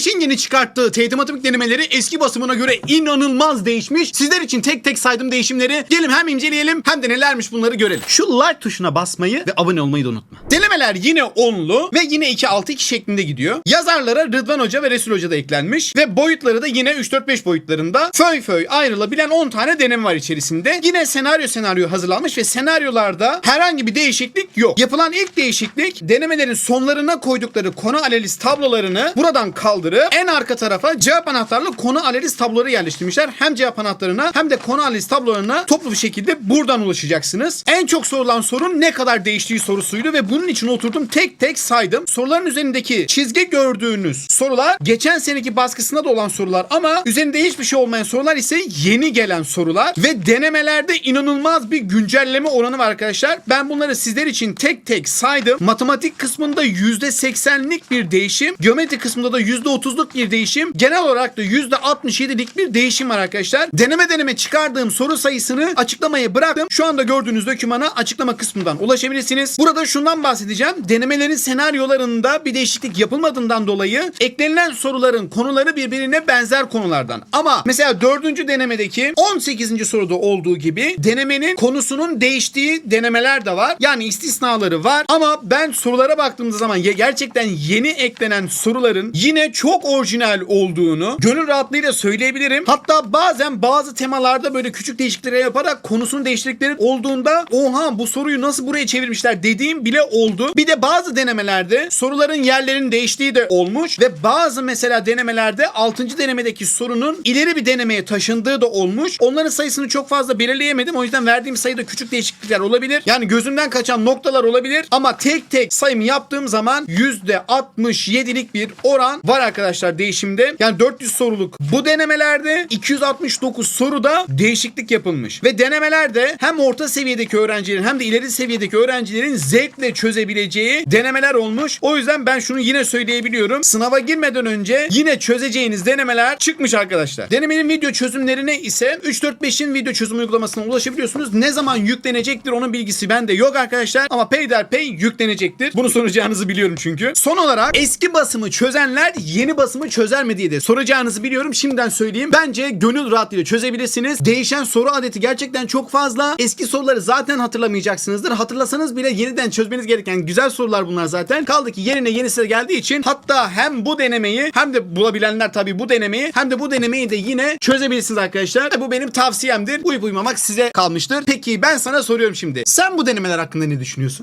Güneş'in yeni çıkarttığı TYT matematik denemeleri eski basımına göre inanılmaz değişmiş. Sizler için tek tek saydım değişimleri. Gelin hem inceleyelim hem de nelermiş bunları görelim. Şu like tuşuna basmayı ve abone olmayı da unutma. Denemeler yine onlu ve yine 2-6-2 şeklinde gidiyor. Yazarlara Rıdvan Hoca ve Resul Hoca da eklenmiş ve boyutları da yine 3-4-5 boyutlarında föy föy ayrılabilen 10 tane deneme var içerisinde. Yine senaryo senaryo hazırlanmış ve senaryolarda herhangi bir değişiklik yok. Yapılan ilk değişiklik denemelerin sonlarına koydukları konu analiz tablolarını buradan kaldırıp en arka tarafa cevap anahtarlı konu analiz tabloları yerleştirmişler. Hem cevap anahtarına hem de konu analiz tablolarına toplu bir şekilde buradan ulaşacaksınız. En çok sorulan sorun ne kadar değiştiği sorusuydu ve bunun için oturdum tek tek saydım. Soruların üzerindeki çizgi gördüğünüz sorular geçen seneki baskısında da olan sorular ama üzerinde hiçbir şey olmayan sorular ise yeni gelen sorular ve denemelerde inanılmaz bir güncelleme oranı var arkadaşlar. Ben bunları sizler için tek tek saydım. Matematik kısmında %80'lik bir değişim, geometri kısmında da %30'luk bir değişim, genel olarak da %67'lik bir değişim var arkadaşlar. Deneme deneme çıkardığım soru sayısını açıklamaya bıraktım. Şu anda gördüğünüz dokümana açıklama kısmından ulaşabilirsiniz. Burada şundan bahsedeceğim. Denemelerin senaryolarında bir değişiklik yapılmadığından dolayı eklenilen soruların konuları birbirine benzer konulardan. Ama mesela dördüncü denemedeki 18. soruda olduğu gibi denemenin konusunun değiştiği denemeler de var. Yani istisnaları var. Ama ben sorulara baktığımız zaman ya gerçekten yeni eklenen soruların yine çok orijinal olduğunu gönül rahatlığıyla söyleyebilirim. Hatta bazen bazı temalarda böyle küçük değişiklikler yaparak konusunu değiştirdikleri olduğunda oha bu soruyu nasıl buraya çevirmişler dediğim bile oldu. Bir de bazı denemelerde soruların yerlerinin değiştiği de olmuş ve bazı mesela denemelerde 6. denemedeki sorunun ileri bir denemeye taşındığı da olmuş. Onların sayısını çok fazla belirleyemedim. O yüzden verdiğim sayıda küçük değişiklikler olabilir. Yani gözümden kaçan noktalar olabilir ama tek tek sayımı yaptığım zaman %67'lik bir oran var arkadaşlar değişimde. Yani 400 soruluk bu denemelerde 269 soruda değişiklik yapılmış. Ve denemelerde hem orta seviyedeki öğrencilerin hem de ileri seviyedeki öğrencilerin zevkle çözebileceği denemeler olmuş. O yüzden ben şunu yine söyleyebiliyorum. Sınava girmeden önce yine çözeceğiniz denemeler çıkmış arkadaşlar. Denemenin video çözümlerine ise 3-4-5'in video çözüm uygulamasına ulaşabiliyorsunuz. Ne zaman yüklenecektir onun bilgisi bende yok arkadaşlar. Ama peyderpey yüklenecektir. Bunu soracağınızı biliyorum çünkü. Son olarak eski basımı çözenler yeni basımı çözer mi diye de soracağınızı biliyorum. Şimdiden söyleyeyim. Bence gönül rahatlığıyla çözebilirsiniz. Değişen soru adeti gerçekten çok fazla. Eski soruları zaten hatırlamayacaksınızdır. Hatırlasanız bile yeniden çözmeniz gereken güzel sorular bunlar zaten. Kaldı ki yerine yenisi geldiği için hatta hem bu denemeyi hem de bulabilenler tabii bu denemeyi hem de bu denemeyi de yine çözebilirsiniz arkadaşlar. Bu benim tavsiyemdir. Uyup uymamak size kalmıştır. Peki ben sana soruyorum şimdi. Sen bu denemeler hakkında ne düşünüyorsun?